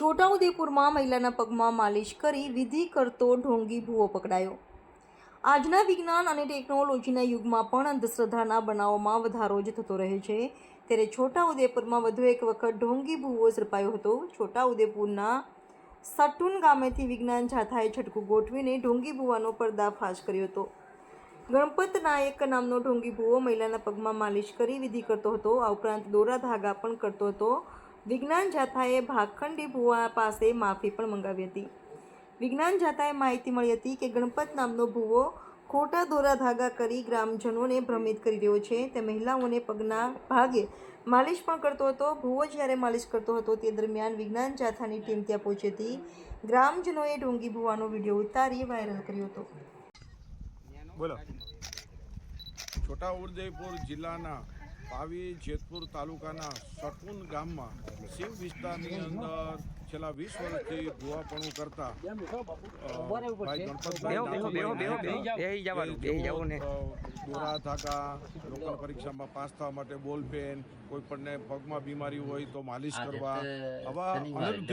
છોટાઉદેપુરમાં મહિલાના પગમાં માલિશ કરી વિધિ કરતો ઢોંગી ભૂવો પકડાયો. આજના વિજ્ઞાન અને ટેકનોલોજીના યુગમાં પણ અંધશ્રદ્ધાના બનાવોમાં વધારો જ થતો રહે છે. ત્યારે છોટાઉદેપુરમાં વધુ એક વખત ઢોંગી ભૂવો ઝડપાયો હતો. છોટાઉદેપુરના સટુન ગામેથી વિજ્ઞાન જાથાએ છટકું ગોઠવીને ઢોંગી ભૂવાનો પર્દાફાશ કર્યો હતો. ગણપત નાયક નામનો ઢોંગી ભૂવો મહિલાના પગમાં માલિશ કરી વિધિ કરતો હતો. આ ઉપરાંત દોરા ધાગા પણ કરતો હતો. વિજ્ઞાન જાથાએ ભાખંડી ભુવા પાસે માફી પણ મંગાવી હતી. વિજ્ઞાન જાથાએ માહિતી મળી હતી કે ગણપત નામનો ભુવો ખોટા દોરા ધાગા કરી ગ્રામજનોને ભ્રમિત કરી રહ્યો છે. તે મહિલાઓને પગના ભાગે માલિશ પણ કરતો હતો. ભૂવો જ્યારે માલિશ કરતો હતો તે દરમિયાન વિજ્ઞાન જાથાની ટીમ ત્યાં પહોંચી હતી. ગ્રામજનોએ ઢોંગી ભૂવાનો વીડિયો ઉતારી વાયરલ કર્યો હતો. બોલો. છોટાઉદેપુર જિલ્લાના પાવી જેતપુર તાલુકાના સટુન ગામમાં શિવ વિસ્તારની અંદર છેલ્લા વીસ વર્ષથી ભુવાપણું કરતા ભાઈ ગણપતભાઈ દોરા ધાગા લોકલ પરીક્ષામાં પાસ થવા માટે બોલ પેન કોઈ પણને પગમાં બીમારી હોય તો માલિશ કરવા આવા અનેક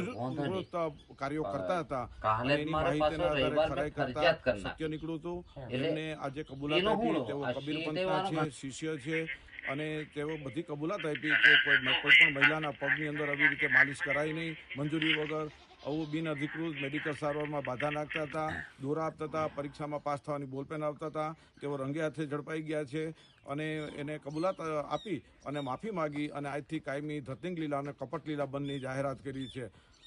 કાર્યો કરતા હતા. એની માહિતીના આધારે ખરાઈ કરતા સત્ય નીકળ્યું હતું. એમને આજે કબૂલાત આપી તેઓ કબીર પંથના છે શિષ્ય છે અને તેઓ બધી કબૂલાત આપી કે કોઈ કોઈ પણ મહિલાના પગની અંદર આવી રીતે માલિશ કરાય નહીં, મંજૂરી વગર આવું બિન અધિકૃત મેડિકલ સારવારમાં બાધા નાખતા હતા, દોરા આપતા હતા, પરીક્ષામાં પાસ થવાની બોલપેન આપતા હતા, તેઓ રંગે હાથે ઝડપાઈ ગયા છે અને એને કબૂલાત આપી અને માફી માગી અને આજથી કાયમી ધતિંગ લીલા અને કપટ લીલા બંધની જાહેરાત કરી છે.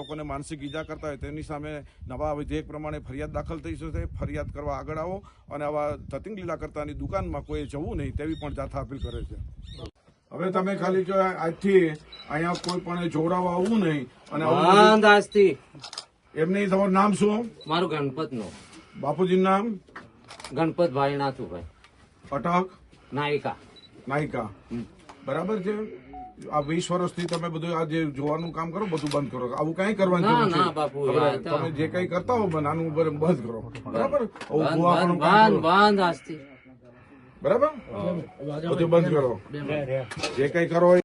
લોકોને માનસિક ઈજા કરતા હોય તેની સામે નવા વિધેયક પ્રમાણે ફરિયાદ દાખલ થઈ શકે ફરિયાદ કરવા આગળ આવો અને આવા તતિંગ લીલા કરતાની દુકાનમાં કોઈ જવું નહીં તેવી પણ જાથા અપીલ કરે છે. હવે તમે ખાલી જો આજથી અહીંયા કોઈ પણ જોડાવા આવવું નહીં અને એમની તમારું નામ શું? મારું ગણપતનું બાપુજીનું નામ? ગણપત ભાઈ નાથુભાઈ. અટક? નાયિકા. નાયિકા. બરાબર છે? આ વીસ વર્ષથી તમે બધું આ જે જોવાનું કામ કરો બધું બંધ કરો. આવું કઈ કરવાનું છે. તમે જે કઈ કરતા હો નાનું આનું ઉપર બંધ કરો. બરાબર? બંધ આજથી. બરાબર? બધું બંધ કરો. જે કઈ કરો